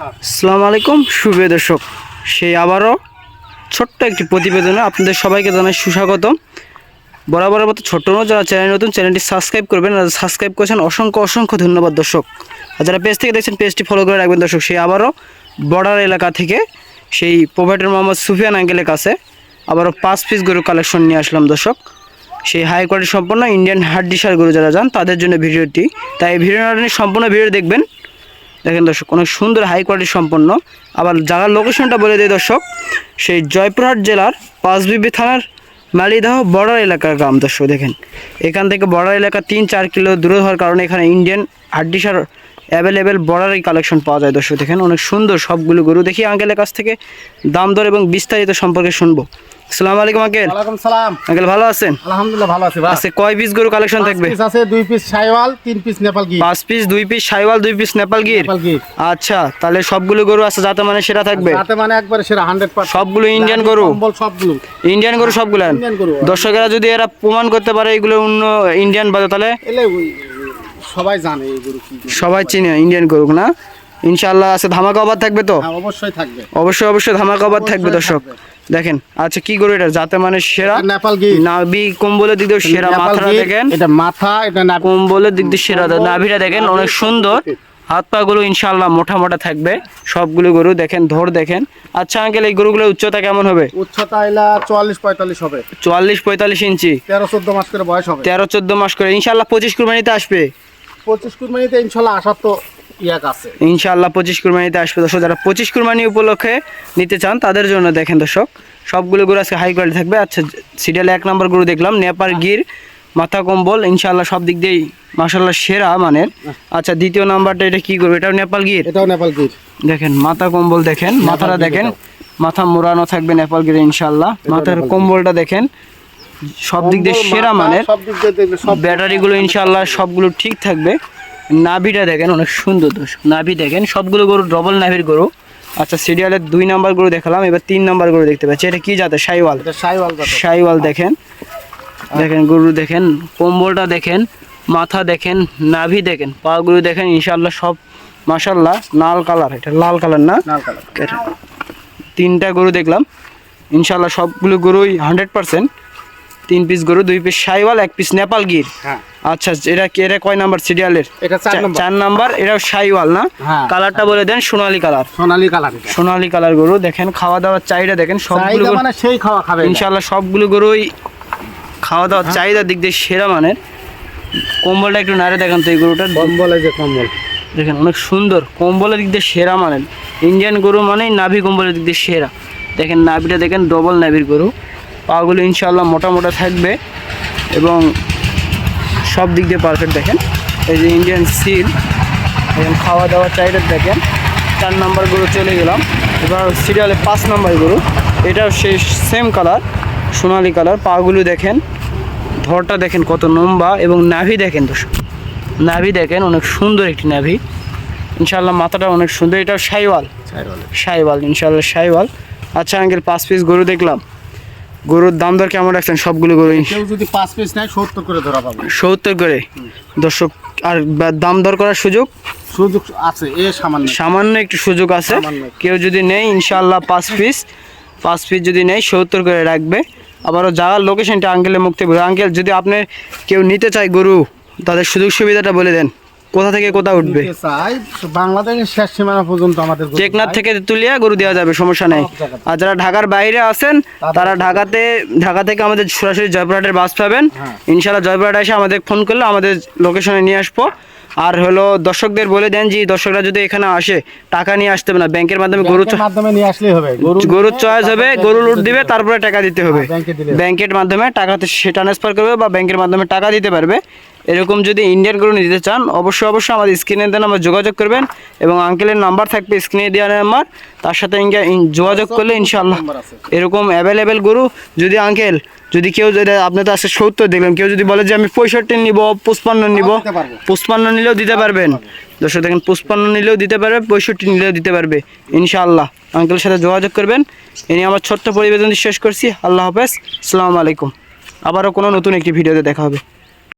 আসসালামু আলাইকুম শুভ দর্শক। সেই আবারও ছোট্ট একটি প্রতিবেদনে আপনাদের সবাইকে জানাই সুস্বাগতম। বরাবরের মতো ছোট্ট নয়, যারা চ্যানেল নতুন, চ্যানেলটি সাবস্ক্রাইব করবেন আর সাবস্ক্রাইব করেছেন, অসংখ্য অসংখ্য ধন্যবাদ দর্শক। আর যারা পেজ থেকে দেখছেন, পেজটি ফলো করে রাখবেন দর্শক। সেই আবারও বর্ডার এলাকা থেকে সেই প্রোভাইডার মোহাম্মদ সুফিয়ান আঙ্কেলের কাছে আবারও পাঁচ পিস গরু কালেকশন নিয়ে আসলাম দর্শক। সেই হাই কোয়ালিটি সম্পন্ন ইন্ডিয়ান হাড্ডিসার গরু যারা যান, তাদের জন্য ভিডিওটি। তাই ভিডিও সম্পূর্ণ ভিডিও দেখবেন। দেখেন দর্শক, অনেক সুন্দর হাই কোয়ালিটি সম্পন্ন। আবার জায়গার লোকেশনটা বলে দিই দর্শক, সেই জয়পুরহাট জেলার পাঁচবিবি থানার মালিদাহ বর্ডার এলাকার গ্রাম দর্শক, দেখেন। এখান থেকে বর্ডার এলাকা তিন চার কিলো দূরে হওয়ার কারণে এখানে ইন্ডিয়ান হাড্ডিসার অ্যাভেলেবেল বর্ডারই কালেকশন পাওয়া যায় দর্শক, দেখেন। অনেক সুন্দর সবগুলো গরু। দেখি আঙ্কেলের কাছ থেকে দাম দর এবং বিস্তারিত সম্পর্কে শুনব। আসসালামু আলাইকুম আঙ্কেল। ওয়ালাইকুম সালাম। আঙ্কেল ভালো আছেন? আলহামদুলিল্লাহ ভালো আছি ভাই। আজকে কয় পিস গরু কালেকশন থাকবে? পিস আছে দুই পিস সাইওয়াল তিন পিস নেপাল গি পাঁচ পিস দুই পিস সাইওয়াল দুই পিস নেপাল গির? আচ্ছা তাহলে সবগুলো গরু আছে যাতে মানে সেরা থাকবে? তাতে মানে একবারে সেরা 100% সবগুলো ইন্ডিয়ান গরু? সবগুলো। ইন্ডিয়ান গরু সবগুলো? দর্শকেরা যদি এরা প্রমাণ করতে পারে এগুলো অন্য ইন্ডিয়ান বাজার তাহলে? সবাই জানে এই গরু কি সবাই চিনে ইন্ডিয়ান গরু না? ইনশাআল্লাহ আছে ধামাকা অবাদ থাকবে তো? হ্যাঁ অবশ্যই থাকবে। অবশ্যই অবশ্যই ধামাকা অবাদ থাকবে দর্শক। দেখেন আচ্ছা কি গরু এটা? যাতে মানে সেরা? নেপাল গি নাভি কম্বলের দিক দিয়ে সেরা মাথাটা দেখেন। এটা মাথা এটা নাভি কম্বলের দিক দিয়ে সেরা নাভিটা দেখেন অনেক সুন্দর। হাত পা গুলো ইনশাআল্লাহ মোটা মোটা থাকবে। সবগুলো গরু দেখেন ধর দেখেন। আচ্ছা আঙ্কেল এই গরুগুলোর উচ্চতা কেমন হবে? উচ্চতা এলা 44 45 হবে। চুয়াল্লিশ পঁয়তাল্লিশ ইঞ্চি। 13 14 মাস করে বয়স হবে। তেরো চোদ্দ মাস করে। ইনশাল্লাহ পঁচিশ কুরবানিতে আসবে? 25 কুরবানিতে ইনশাআল্লাহ আসার তো ইয়াক আছে। ইনশাআল্লাহ পঁচিশ কুরবানিতে আসবে। দর্শক যারা পঁচিশ কুরবানি উপলক্ষে নিতে চান তাদের জন্য দেখেন দর্শক সবগুলো গরু আজকে হাই কোয়ালিটি থাকবে। আচ্ছা সিরিয়ালে এক নম্বর গরু দেখলাম নেপাল গির মাথা কম্বল ইনশাআল্লাহ সব দিক দিয়েই মাসাল্লাহ সেরা মানের। আচ্ছা দ্বিতীয় নাম্বারটা এটা কি করবে এটাও নেপাল গির? এটাও নেপাল গির। দেখেন মাথা কম্বল দেখেন মাথাটা দেখেন মাথা মোড়ানো থাকবে নেপাল গিরে ইনশাআল্লাহ। মাথার কম্বলটা দেখেন সব দিক দিয়ে সেরা মানের। ব্যাটারিগুলো ইনশাআল্লাহ সবগুলো ঠিক থাকবে। নাভিটা দেখেন অনেক সুন্দর দর্শক। নাভি দেখেন সবগুলো গরু ডবল নাভির গরু। আচ্ছা সিরিয়ালের দুই নাম্বার গরু দেখালাম এবার তিন নাম্বার গরু দেখতে পাচ্ছি। এটা কি জাতের? সাইওয়াল সাইওয়াল সাইওয়াল দেখেন। দেখেন গরু দেখেন কম্বলটা দেখেন মাথা দেখেন নাভি দেখেন পাগুলো দেখেন ইনশাল্লাহ সব মাশাল্লাহ লাল কালার। এটা লাল কালার না? তিনটা গরু দেখলাম। ইনশাল্লাহ সবগুলো গরুই হান্ড্রেড পার্সেন্ট তিন পিস গরু দুই পিস সাইওয়াল এক পিস নেপাল গির। হ্যাঁ। আচ্ছা এটা এটা কয় নাম্বার সিরিয়ালের? এটা চার নাম্বার। এটাও সাইওয়াল না? হ্যাঁ। কালারটা বলে দেন সোনালী কালার। সোনালী কালার সোনালী কালার গরু দেখেন খাওয়া দাওয়ার চাহিদা দেখেন সবগুলো মানে সেই খাওয়া খাবে। ইনশাআল্লাহ সবগুলো গরুই খাওয়া দাওয়ার হ্যাঁ। চাহিদার দিক দিয়ে সেরা মানের। কম্বলটা একটু নাড়ে দেখেন তো এই গরুটা। কম্বল যে কম্বল। দেখেন অনেক সুন্দর। কম্বলের দিক দিয়ে সেরা মানের। ইন্ডিয়ান গরু মানেই নাভি কম্বলের দিক দিয়ে সেরা। দেখেন নাভিটা দেখেন ডবল নাভির গরু। পাগুলো ইনশাল্লাহ মোটা মোটা থাকবে এবং সব দিক দিয়ে পারফেক্ট দেখেন। এই যে ইন্ডিয়ান সিল এবং খাওয়া দাওয়া চাহিদা দেখেন চার নাম্বার গরু চলে গেলাম। এবার সিরিয়ালে পাঁচ নাম্বার গরু এটাও সেই সেম কালার সোনালি কালার পাগুলো দেখেন ধরটা দেখেন কত লম্বা এবং নাভি দেখেন তো নাভি দেখেন অনেক সুন্দর একটি নাভি। ইনশাল্লাহ মাথাটা অনেক সুন্দর। এটাও সাইওয়াল। সাইওয়াল। ইনশাল্লাহ সাইওয়াল। আচ্ছা আঙ্কেল পাঁচ পিস গরু দেখলাম। গরুর দাম দর কেমন রাখছেন? সবগুলো গরু কেউ যদি পাঁচ পিস নেয় সত্তর করে ধরা পাবে। সত্তর করে? দর্শক আর দাম দর করার সুযোগ? সুযোগ আছে এ সামান্য। সামান্য একটু সুযোগ আছে। কেউ যদি নেই ইনশাল্লাহ পাঁচ পিস পাঁচ পিস যদি নেই সত্তর করে রাখবে। আবারও যাওয়ার লোকেশনটা আঙ্কেলের মুক্তি আঙ্কেল যদি আপনি কেউ নিতে চায় গরু তাদের সুযোগ সুবিধাটা বলে দেন। কোথা থেকে কোথা উঠবে? চাই বাংলাদেশের শেষ সীমানা পর্যন্ত আমাদের টেকনাথ থেকে তুলিয়া গরু দেওয়া যাবে সমস্যা নেই। আর যারা ঢাকার বাইরে আছেন তারা ঢাকাতে ঢাকা থেকে আমাদের সরাসরি জয়পুরহাটের বাস পাবেন। হ্যাঁ। ইনশাল্লাহ জয়পুরহাট এসে আমাদের ফোন করলে আমাদের লোকেশনে নিয়ে আসব। আর হলো দর্শকদের বলে দেন যে দর্শকরা যদি এখানে আসে টাকা নিয়ে আসতে হবে না। ব্যাংকের মাধ্যমে গরু মাধ্যমে নিয়ে আসলেই হবে। গরুর চয়েস হবে গরু লুট দিবে তারপরে টাকা দিতে হবে। হ্যাঁ, দিলে ব্যাংকের মাধ্যমে টাকাতে সে ট্রান্সফার করবে বা ব্যাংকের মাধ্যমে টাকা দিতে পারবে। এরকম যদি ইন্ডিয়ান গরু নিতে চান অবশ্যই অবশ্যই আমাদের স্ক্রিনে দেন আমার যোগাযোগ করবেন এবং আঙ্কেলের নাম্বার থাকবে স্ক্রিনে দেওয়ার নাম্বার। তার সাথে যোগাযোগ করলে ইনশাল্লাহ এরকম অ্যাভেলেবেল গরু যদি আঙ্কেল যদি কেউ যদি আপনি তো আজকে সত্তর দেখলেন কেউ যদি বলে যে আমি পঁয়ষট্টি নিব পুষ্পান্ন নিব পুষ্পান্ন নিলেও দিতে পারবেন। দর্শক দেখেন পুষ্পান্ন নিলেও দিতে পারবে পঁয়ষট্টি নিলেও দিতে পারবে ইনশাআল্লাহ। আঙ্কেলের সাথে যোগাযোগ করবেন। এ নিয়ে আমার ছোট্ট পরিবেদনটি শেষ করছি। আল্লাহ হাফেজ। আসসালামু আলাইকুম। আবারও কোনো নতুন একটি ভিডিওতে দেখা হবে।